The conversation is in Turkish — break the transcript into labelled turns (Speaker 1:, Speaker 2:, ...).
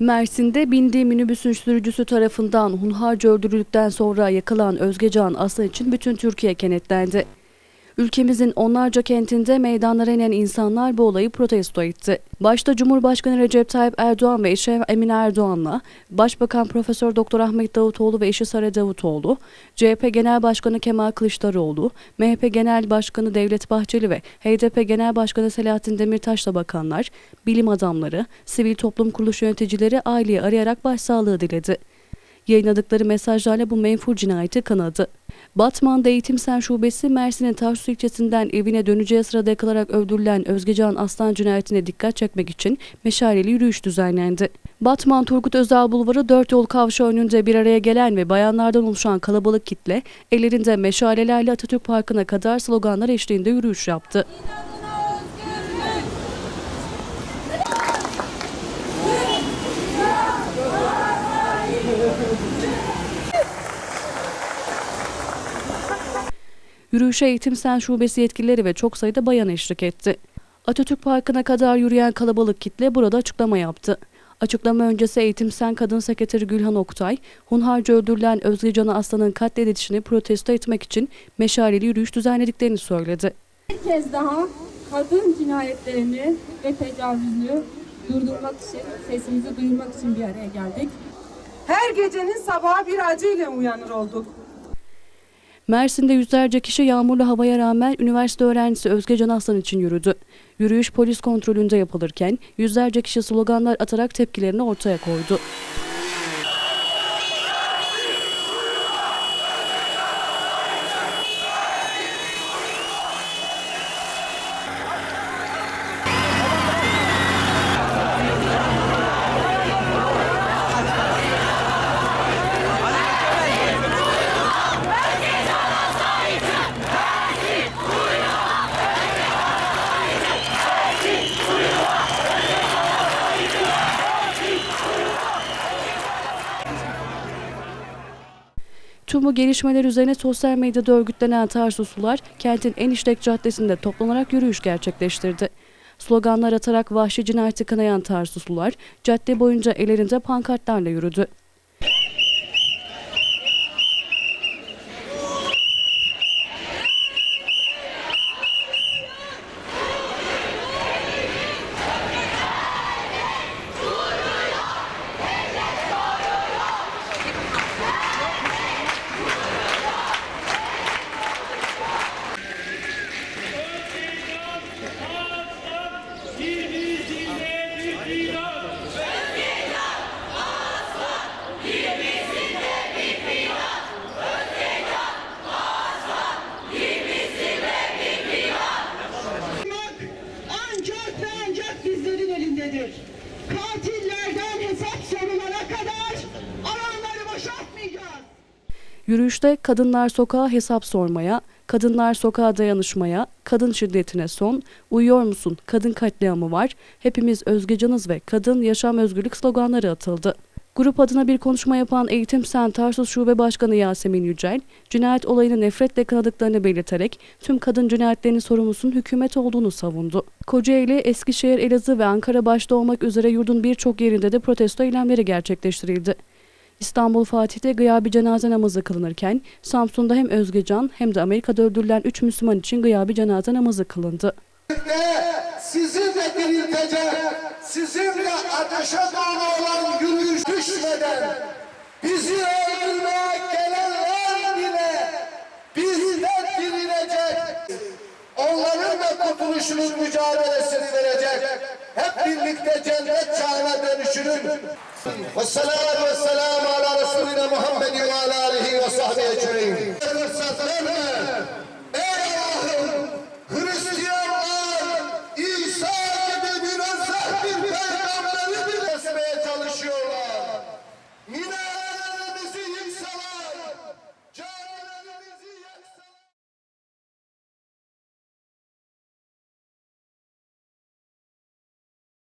Speaker 1: Mersin'de bindiği minibüsün sürücüsü tarafından hunharca öldürüldükten sonra yakılan Özgecan Aslan için bütün Türkiye kenetlendi. Ülkemizin onlarca kentinde meydanlara inen insanlar bu olayı protesto etti. Başta Cumhurbaşkanı Recep Tayyip Erdoğan ve eşi Emine Erdoğan'la Başbakan Profesör Doktor Ahmet Davutoğlu ve eşi Sara Davutoğlu, CHP Genel Başkanı Kemal Kılıçdaroğlu, MHP Genel Başkanı Devlet Bahçeli ve HDP Genel Başkanı Selahattin Demirtaş'la bakanlar, bilim adamları, sivil toplum kuruluş yöneticileri aileyi arayarak başsağlığı diledi. Yayınladıkları mesajlarla bu menfur cinayeti kınadı. Batman'da Eğitim Sen Şubesi Mersin'in Tarsus ilçesinden evine döneceği sırada yakılarak öldürülen Özgecan Aslan cinayetine dikkat çekmek için meşaleli yürüyüş düzenlendi. Batman Turgut Özal Bulvarı dört yol kavşağı önünde bir araya gelen ve bayanlardan oluşan kalabalık kitle ellerinde meşalelerle Atatürk Parkı'na kadar sloganlar eşliğinde yürüyüş yaptı. Yürüyüşe Eğitim Sen Şubesi yetkilileri ve çok sayıda bayan eşlik etti. Atatürk Parkı'na kadar yürüyen kalabalık kitle burada açıklama yaptı. Açıklama öncesi Eğitim Sen Kadın Sekreteri Gülhan Oktay, hunharca öldürülen Özge Canı Aslan'ın katledilişini protesto etmek için meşaleli yürüyüş düzenlediklerini söyledi.
Speaker 2: Bir kez daha kadın cinayetlerini ve tecavüzünü durdurmak için, sesimizi duyurmak için bir araya geldik.
Speaker 3: Her gecenin sabahı bir acıyla uyanır olduk.
Speaker 1: Mersin'de yüzlerce kişi yağmurlu havaya rağmen üniversite öğrencisi Özge Can Aslan için yürüdü. Yürüyüş polis kontrolünde yapılırken yüzlerce kişi sloganlar atarak tepkilerini ortaya koydu. Tüm bu gelişmeler üzerine sosyal medyada örgütlenen Tarsuslular kentin en işlek caddesinde toplanarak yürüyüş gerçekleştirdi. Sloganlar atarak vahşi cinayeti kınayan Tarsuslular cadde boyunca ellerinde pankartlarla yürüdü. Yürüyüşte kadınlar sokağa hesap sormaya, kadınlar sokağa dayanışmaya, kadın şiddetine son, uyuyor musun, kadın katliamı var, hepimiz özgecanız ve kadın yaşam özgürlük sloganları atıldı. Grup adına bir konuşma yapan Eğitim Sen Tarsus Şube Başkanı Yasemin Yücel, cinayet olayını nefretle kınadıklarını belirterek tüm kadın cinayetlerinin sorumlusunun hükümet olduğunu savundu. Kocaeli, Eskişehir, Elazığ ve Ankara başta olmak üzere yurdun birçok yerinde de protesto eylemleri gerçekleştirildi. İstanbul Fatih'te gıyabi cenaze namazı kılınırken Samsun'da hem Özgecan hem de Amerika'da öldürülen 3 Müslüman için gıyabi cenaze namazı kılındı.
Speaker 4: sizinle diriltecek, sizinle ateşe doğru olan yürüyüş düşmeden bizi öldürmeye gelenler bile bizden dirilecek. Onların da kurtuluşunun mücadelesini verecek. Hep birlikte cennet çağına dönüşürün. Vessalatu vesselamu ala Resulina Muhammed ve alihi ve sahbihi ecmaîn.